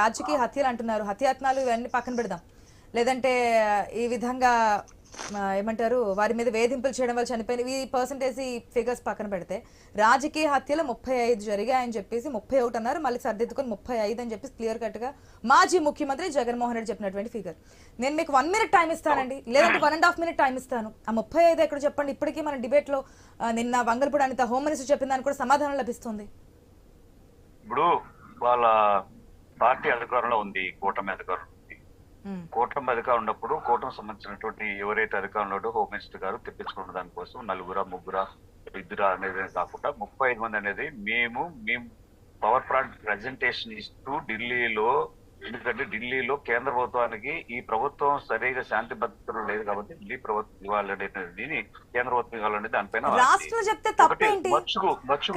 రాజకీయ హత్యలు అంటున్నారు. హత్యాత్నాలు ఇవన్నీ పక్కన పెడదాం. లేదంటే ఈ విధంగా ఏమంటారు వారి మీద వేధింపులు చేయడం వల్ల చనిపోయిన ఈ పర్సంటేజ్ ఈ ఫిగర్స్ పక్కన పెడితే రాజకీయ హత్యలు ముప్పై ఐదు జరిగాయని చెప్పేసి ముప్పై ఒకటి అన్నారు. మళ్ళీ సర్దిద్దుకొని ముప్పై ఐదు అని చెప్పేసి క్లియర్ కట్గా మాజీ ముఖ్యమంత్రి జగన్మోహన్ రెడ్డి చెప్పినటువంటి ఫిగర్ నేను మీకు వన్ మినిట్ టైం ఇస్తానండి. లేదంటే one and half minute time ఇస్తాను. ఆ ముప్పై ఐదు ఎక్కడ చెప్పండి? ఇప్పటికీ మన డిబేట్లో నిన్న వంగలపూడి అనిత హోమ్ మినిస్టర్ చెప్పిన దానికి కూడా సమాధానం లభిస్తుంది. ఇప్పుడు వాళ్ళ పార్టీ అధికారంలో ఉంది కూటమి అధికారంలో ఉంది. కూటమి అధికారం ఉన్నప్పుడు కూటమి సంబంధించినటువంటి ఎవరైతే అధికారంలో హోమ్ మినిస్టర్ గారు తెప్పించుకున్న దానికోసం నలుగురా ముగ్గురా ఇద్దరా అనేది కాకుండా ముప్పై ఐదు మంది అనేది మేము మేము పవర్ ప్లాంట్ ప్రజెంటేషన్ ఇస్తూ ఢిల్లీలో ఎందుకంటే ఢిల్లీలో కేంద్ర ప్రభుత్వానికి ఈ ప్రభుత్వం సరిగా శాంతి భద్రతలు లేదు కాబట్టి ఢిల్లీ ప్రభుత్వం ఇవ్వాలనేది కేంద్ర ప్రభుత్వం ఇవ్వాలనేది దానిపైన రాష్ట్రం చెప్తే తప్పేంటి? మచ్చుకు మచ్చుకు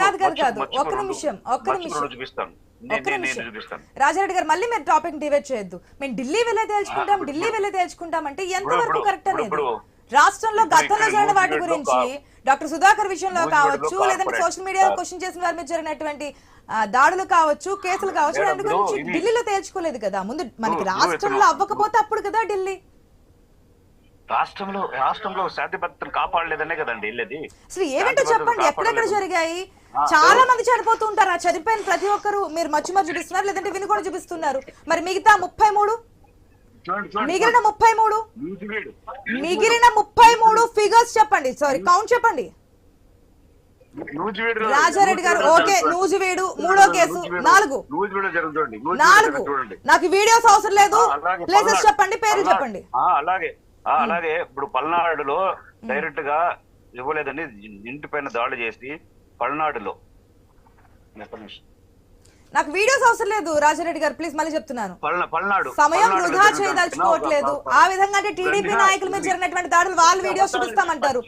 చూపిస్తాను. రాజారెడ్డి గారు మళ్ళీ మీరు టాపిక్ డివైడ్ చేయొద్దు. మేము ఢిల్లీ వెళ్ళే తేల్చుకుంటాం ఢిల్లీ వెళ్ళే తేల్చుకుంటాం అంటే ఎంతవరకు కరెక్ట్ అనేది? రాష్ట్రంలో గతంలో జరిగిన వాటి గురించి డాక్టర్ సుధాకర్ విషయంలో కావచ్చు లేదంటే సోషల్ మీడియా కాదు. క్వశ్చన్ చేసిన వారి మీద జరిగినటువంటి దాడులు కావచ్చు కేసులు కావచ్చు దాని గురించి ఢిల్లీలో తేల్చుకోలేదు కదా. ముందు మనకి రాష్ట్రంలో అవ్వకపోతే అప్పుడు కదా ఢిల్లీ? రాష్ట్రంలో రాష్ట్రంలో శాంతి భద్రతను కాపాడలేదనే కదండి వెళ్ళేది అసలు ఏమిటో చెప్పండి. ఎక్కడెక్కడ. జరిగాయి? చాలా మంది చనిపోతూ ఉంటారు. ఆ చనిపోయిన ప్రతి ఒక్కరు మీరు మచ్చు మచ్చు చూపిస్తున్నారు. లేదంటే విని కూడా చూపిస్తున్నారు. మరి మిగతా ముప్పై మూడు? మిగిలిన. ముప్పై మూడు. మిగిలిన ముప్పై మూడు ఫిగర్స్ చెప్పండి. సారీ కౌంట్ చెప్పండి. రాజారెడ్డి గారు ఓకే. నూజివీడు మూడో కేసు నాలుగు. నాలుగు. నాకు వీడియోస్ అవసరం లేదు. ప్లేసెస్ చెప్పండి పేర్లు చెప్పండి. అలాగే. ఆ, అలాగే. ఇప్పుడు పల్నాడులో డైరెక్ట్గా ఇవ్వలేదని ఇంటి పైన దాడి చేసి పల్నాడులో. నాకు వీడియోస్ అవసరం లేదు రాజారెడ్డి గారు. ప్లీజ్ మళ్ళీ చెప్తున్నాను. పల్నాడు. సమయం వృధా. చేయదలుచుకోవట్లేదు. ఆ విధంగా అంటే టీడీపీ నాయకుల మీద జరిగినటువంటి దాడులు వాళ్ళ వీడియోస్ చూపిస్తామంటారు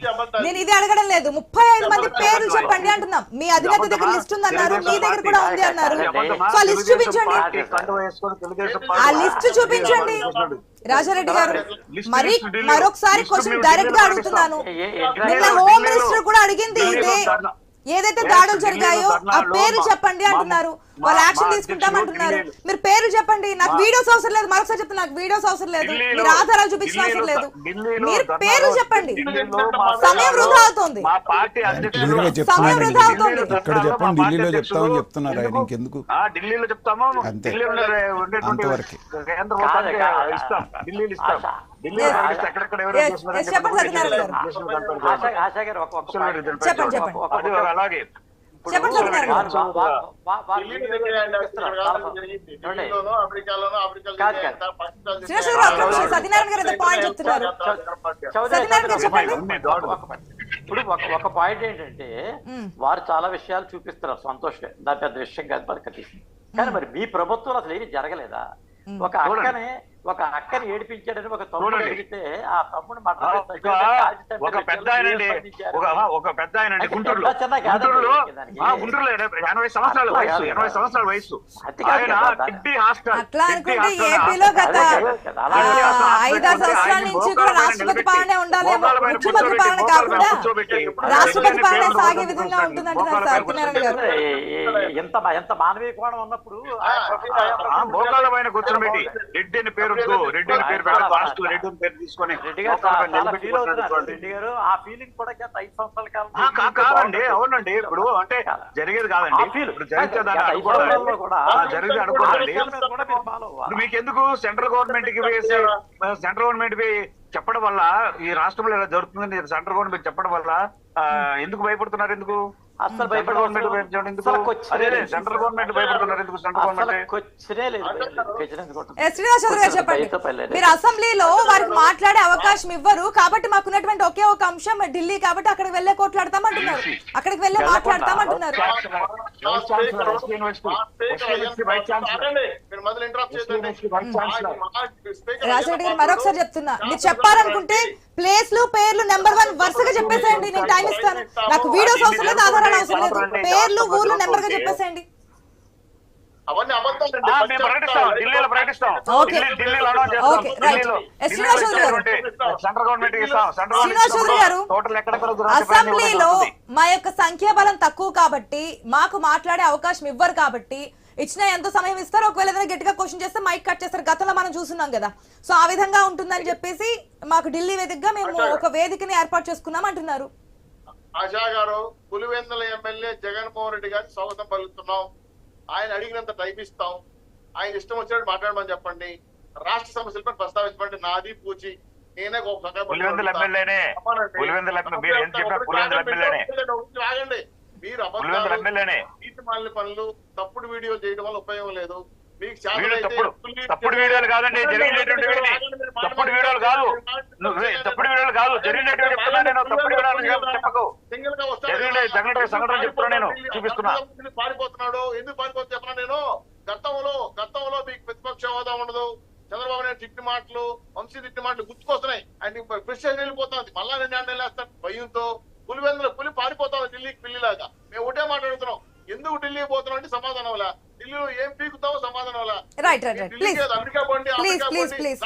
నేను ఇది అడగడం లేదు. ముప్పై ఐదు మంది పేర్లు చెప్పండి అంటున్నాం. మీ అధినేత దగ్గర లిస్ట్ ఉందన్నారు. మీ దగ్గర కూడా ఉంది అన్నారు. సో ఆ లిస్ట్ చూపించండి. ఆ లిస్ట్ చూపించండి. రాజారెడ్డి గారు మరి మరొకసారి క్వశ్చన్ డైరెక్ట్గా అడుగుతున్నాను. నిన్న హోమ్ మినిస్టర్ కూడా అడిగింది ఇదే. ఏదైతే దాడులు జరిగాయో ఆ మా- చెప్పండి అంటున్నారు. వాళ్ళు యాక్షన్ తీసుకుంటాం అంటున్నారు మీరు పేర్లు చెప్పండి. నాకు వీడియోస్ అవసరం లేదు. మరొకసారి చెప్తున్నా నాకు వీడియోస్ అవసరం లేదు. మీరు ఆధారాలు చూపించిన అవసరం లేదు. మీరు పేర్లు చెప్పండి. సమయం వృధా అవుతోంది. సమయం వృధా అవుతోంది. ఇక్కడ చెప్పండి. ఢిల్లీలో చెప్తామని చెప్తున్నారు ఆయన. ఎందుకు? ఇంకెందుకు? ఆ, ఢిల్లీలో చెప్తాము? అంతే. అంతవరకే. అలాగే. ఇప్పుడు. ఒక- పాయింట్. ఇప్పుడు ఒక ఒక పాయింట్ ఏంటంటే. వారు చాలా విషయాలు చూపిస్తున్నారు. సంతోషమే దాని పెద్ద విషయం కాదు బతకతి. కానీ మరి మీ ప్రభుత్వంలో అసలు ఏమీ జరగలేదా? ఒక అక్కని ఒక అక్కని ఏడిపించాడని ఒక తమ్ముడు. అడిగితే ఆ తమ్ముడు ఒక పెద్ద ఆయనండి. ఒక ఆ, ఒక పెద్ద ఆయనండి గుంటూరులో గుంటూరులో దానికి. ఆ, గుంటూరులో ఎనభై- సంవత్సరాల వయసు ఎనభై. సంవత్సరాల వయసు ఆయన. కిడ్నీ హాస్టల్ ఎంత ఎంత మానవీయ కోణం ఉన్నప్పుడు మోకాళ్ళ పైన కూర్చోబెట్టి రెడ్డి అని పేరు రెడ్డి పేరు రెడ్డి తీసుకొని రెడ్డి గారు ఆ ఫీలింగ్ కూడా గత ఐదు సంవత్సరాల కాలం ఆ, కా- కాదండి అవునండి. ఇప్పుడు అంటే జరిగేది కాదండి. ఆ feel. ఇప్పుడు జరిగితే దాన్ని గత ఐదు అనుకోవాలి సంవత్సరాల్లో కూడా ఆ, జరిగితే అనుకోవాలండి ఆ feel కూడా మీరు follow. అవ్వాలి. ఇప్పుడు మీకు ఎందుకు సెంట్రల్ గవర్నమెంట్కి వేసే సెంట్రల్ గవర్నమెంట్కి చెప్పడం వల్ల ఈ రాష్ట్రంలో ఇలా జరుగుతుందని సెంట్రల్ గవర్నమెంట్ చెప్పడం వల్ల ఆ, ఎందుకు భయపడుతున్నారు ఎందుకు? అసలు. మీరు అసెంబ్లీలో వారికి మాట్లాడే అవకాశం ఇవ్వరు. కాబట్టి మాకున్నటువంటి ఒకే ఒక అంశం ఢిల్లీ కాబట్టి అక్కడికి వెళ్ళే కోట్లాడతామంటున్నారు అక్కడికి వెళ్ళే ఛాన్సలర్ స్పీకర్ రాజరెడ్డి గారు మరొకసారి చెప్తున్నా. మీరు చెప్పాలనుకుంటే ప్లేస్లు పేర్లు నెంబర్ వన్ వరుసగా చెప్పేసేయండి. నేను టైం ఇస్తాను. నాకు వీడియోస్ అవసరం లేదు ఆధారాలు అవసరం లేదు. పేర్లు ఊర్లు నెంబర్గా చెప్పేసేయండి. అసెంబ్లీలో. మా యొక్క సంఖ్యాబలం తక్కువ కాబట్టి మాకు మాట్లాడే అవకాశం ఇవ్వరు కాబట్టి ఇచ్చినా ఎంతో సమయం ఇస్తారు ఒకవేళ ఏదైనా గట్టిగా క్వశ్చన్ చేస్తే మైక్ కట్ చేస్తారు. గతంలో మనం చూస్తున్నాం కదా. సో ఆ విధంగా ఉంటుందని చెప్పేసి మాకు ఢిల్లీ వేదికగా మేము ఒక వేదికని ఏర్పాటు చేసుకున్నాం అంటున్నారు. ఆశా గారు పులివెందుల ఎమ్మెల్యే జగన్మోహన్ రెడ్డి గారికి స్వాగతం పలుకుతున్నాం. ఆయన అడిగినంత టైం ఇస్తాం. ఆయన ఇష్టం వచ్చినట్టు మాట్లాడమని చెప్పండి. రాష్ట్ర సమస్యలపై ప్రస్తావించమంటే నాది పూచి. నేనే గొప్ప ఆగండి. మీరు అబద్ధాలు ఎమ్మెల్యేనే నీతి మాలిన పనులు తప్పుడు వీడియోలు చేయడం వల్ల ఉపయోగం లేదు. మీకు చేతనైతే వీడియో తప్పుడు. పులి- తప్పుడు వీడియోలు కాదండి జరిగినటువంటి వీడియోని తప్పుడు వీడియోలు కాదు. నువ్వు తప్పుడు వీడియోలు కాదు. జరిగినటువంటి చెప్తున్నా నేను తప్పుడు వీడియోలు కాదు. చెప్పకు. సింగిల్గా వస్తాడు. జరిగిన కదా. సంఘటన సంఘటన చెప్తున్నా నేను. చూపిస్తున్నా. ఎందుకు పారిపోతున్నాడు? ఎందుకు పారిపోతే చెప్పనా నేను? గతంలో గతంలో మీకు ప్రతిపక్ష హోదా ఉండదు. చంద్రబాబు నాయుడు తిట్టి మాటలు వంశీ తిట్టి మాటలు గుర్తుకొస్తున్నాయి. ఆయన ప్రెషర్ వెళ్ళిపోతుంది. మళ్ళా రెండు వేస్తాడు. భయంతో. పులివెందుల పులి పారిపోతాం ఢిల్లీకి పిల్లిలాగా. మేము ఒకటే మాట్లాడుతున్నాం ఎందుకు ఢిల్లీ పోతున్నాం అంటే సమాధానం వల్ల ఢిల్లీలో ఏం పీకుతావో సమాధానం వల్ల రైట్ రైట్ రైట్ ఢిల్లీకి ప్లీజ్ కాదు, అమెరికా పోండి ప్లీజ్ ప్లీజ్ ప్లీజ్.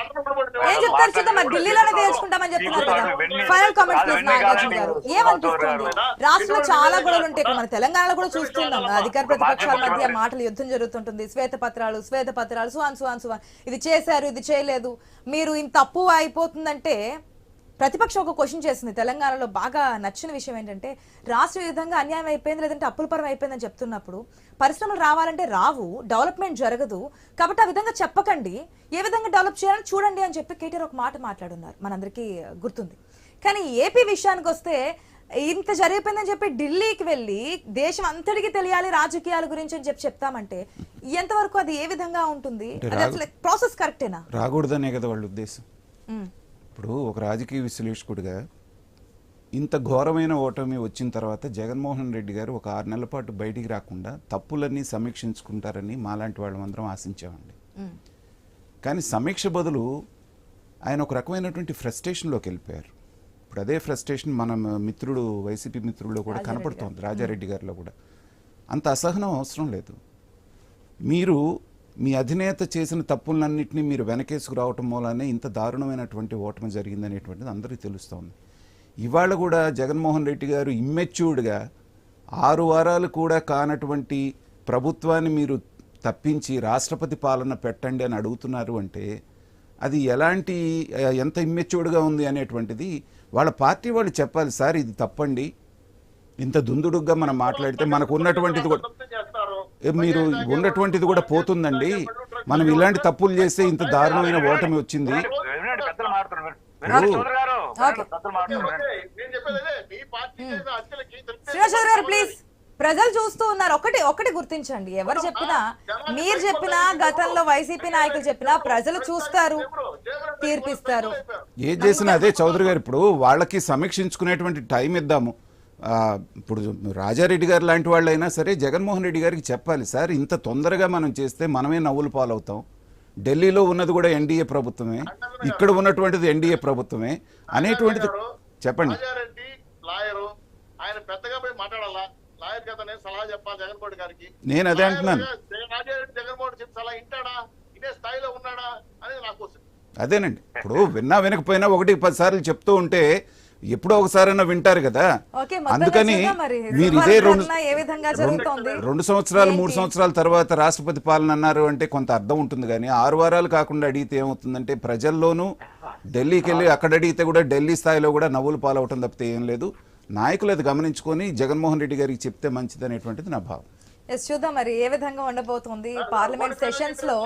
ఏం చెప్తారు చూద్దాం ఢిల్లీలోనే తేల్చుకుంటామని చెప్తున్నారు కదా. ఫైనల్ కామెంట్స్ ప్లీజ్ నాగార్జున గారు. ఏమనిపిస్తుంది? రాష్ట్రంలో చాలా గొడవలు ఉంటాయి. మన తెలంగాణలో కూడా చూస్తున్నాం. అధికార ప్రతిపక్షాల మధ్య మాటలు యుద్ధం జరుగుతుంటుంది. శ్వేత పత్రాలు శ్వేత పత్రాలు సువాన్ సువాన్ సువాన్ ఇది చేశారు ఇది చేయలేదు. మీరు ఇంత తప్పు అయిపోతుందంటే ప్రతిపక్షం ఒక క్వశ్చన్ చేసింది తెలంగాణలో బాగా నచ్చిన విషయం ఏంటంటే రాష్ట్ర విధంగా అన్యాయం అయిపోయింది లేదంటే అప్పుల పరం అయిపోయిందని చెప్తున్నప్పుడు పరిశ్రమలు రావాలంటే రావు డెవలప్మెంట్ జరగదు. కాబట్టి ఆ విధంగా చెప్పకండి. ఏ విధంగా డెవలప్ చేయాలని చూడండి అని చెప్పి కేటీఆర్ ఒక మాట మాట్లాడున్నారు. మనందరికీ గుర్తుంది. కానీ ఏపీ విషయానికి వస్తే ఇంత జరిగిపోయిందని చెప్పి ఢిల్లీకి వెళ్ళి దేశం అంతటికి తెలియాలి రాజకీయాల గురించి అని చెప్పి చెప్తామంటే ఎంతవరకు అది ఏ విధంగా ఉంటుంది? ప్రాసెస్ కరెక్టేనా రాకూడదనే కదా వాళ్ళ ఉద్దేశం. ఇప్పుడు ఒక రాజకీయ విశ్లేషకుడిగా ఇంత ఘోరమైన ఓటమి వచ్చిన తర్వాత జగన్మోహన్ రెడ్డి గారు ఒక ఆరు నెలల పాటు బయటికి రాకుండా తప్పులన్నీ సమీక్షించుకుంటారని మాలాంటి వాళ్ళమందరం ఆశించామండి. కానీ సమీక్ష బదులు ఆయన ఒక రకమైనటువంటి ఫ్రస్ట్రేషన్లోకి వెళ్ళిపోయారు. ఇప్పుడు అదే ఫ్రస్ట్రేషన్ మన మిత్రుడు వైసీపీ మిత్రుల్లో కూడా కనపడుతోంది రాజారెడ్డి గారిలో కూడా. అంత అసహనం అవసరం లేదు. మీరు మీ అధినేత చేసిన తప్పులన్నింటినీ మీరు వెనకేసుకురావటం మూలానే ఇంత దారుణమైనటువంటి ఓటమి జరిగిందనేటువంటిది అందరికీ తెలుస్తోంది. ఇవాళ కూడా జగన్మోహన్ రెడ్డి గారు ఇమ్మెచ్యూర్డ్గా ఆరు వారాలు కూడా కానటువంటి ప్రభుత్వాన్ని మీరు తప్పించి రాష్ట్రపతి పాలన పెట్టండి అని అడుగుతున్నారు అంటే అది ఎలాంటి ఎంత ఇమ్మెచ్యూర్డ్గా ఉంది అనేటువంటిది వాళ్ళ పార్టీ వాళ్ళు చెప్పాలి. సార్ ఇది తప్పండి. ఇంత దుందుడుగ్గా మనం మాట్లాడితే మనకు ఉన్నటువంటిది కూడా మీరు ఉన్నటువంటిది కూడా పోతుందండి. మనం ఇలాంటి తప్పులు చేస్తే ఇంత దారుణమైన ఓటమి వచ్చింది. గారు ప్లీజ్ ప్రజలు చూస్తూ ఉన్నారు. ఒకటి ఒకటి గుర్తించండి. ఎవరు చెప్పినా మీరు చెప్పినా గతంలో వైసీపీ నాయకులు చెప్పినా ప్రజలు చూస్తారు తీర్పిస్తారు. ఏం చేసినా అదే చౌదరి గారు ఇప్పుడు వాళ్ళకి సమీక్షించుకునేటువంటి టైం ఇద్దాము. ఇప్పుడు రాజారెడ్డి గారు లాంటి వాళ్ళైనా సరే జగన్మోహన్ రెడ్డి గారికి చెప్పాలి సార్ ఇంత తొందరగా మనం చేస్తే మనమే నవ్వులు పాలవుతాం. ఢిల్లీలో ఉన్నది కూడా ఎన్డీఏ ప్రభుత్వమే ఇక్కడ ఉన్నటువంటిది ఎన్డీఏ ప్రభుత్వమే అనేటువంటిది చెప్పండి. ఆయన పెద్దగా పోయి మాట్లాడాలా? లాయర్ కదా నేను సలహా చెప్పాలి జగన్మోహన్ రెడ్డి గారికి? నేను అదే అంటున్నాను. లాయర్గా రాజారెడ్డి జగన్మోహన్ రెడ్డి చెప్పి సలహా వింటాడా? ఇదే స్థాయిలో ఉన్నాడా? అనేది నాకు క్వశ్చన్. అదేనండి. ఇప్పుడు విన్నా వినకపోయినా ఒకటి పది సార్లు చెప్తూ ఉంటే ఎప్పుడో ఒకసారైనా వింటారు కదా. అందుకని మరి. ఇదే రెండు రెండు- సంవత్సరాలు? మూడు సంవత్సరాల తర్వాత రాష్ట్రపతి పాలన అన్నారు అంటే కొంత అర్థం ఉంటుంది కానీ ఆరు వారాలు కాకుండా అడిగితే ఏమవుతుందంటే ప్రజల్లోనూ ఢిల్లీకి వెళ్ళి అక్కడ అడిగితే కూడా ఢిల్లీ స్థాయిలో కూడా నవ్వులు పాలవటం తప్పితే ఏం లేదు. నాయకులు అది గమనించుకొని జగన్మోహన్ రెడ్డి గారికి చెప్తే మంచిది అనేటువంటిది నా భావం. చూద్దాం మరి ఏ విధంగా ఉండబోతుంది పార్లమెంట్ సెషన్స్లో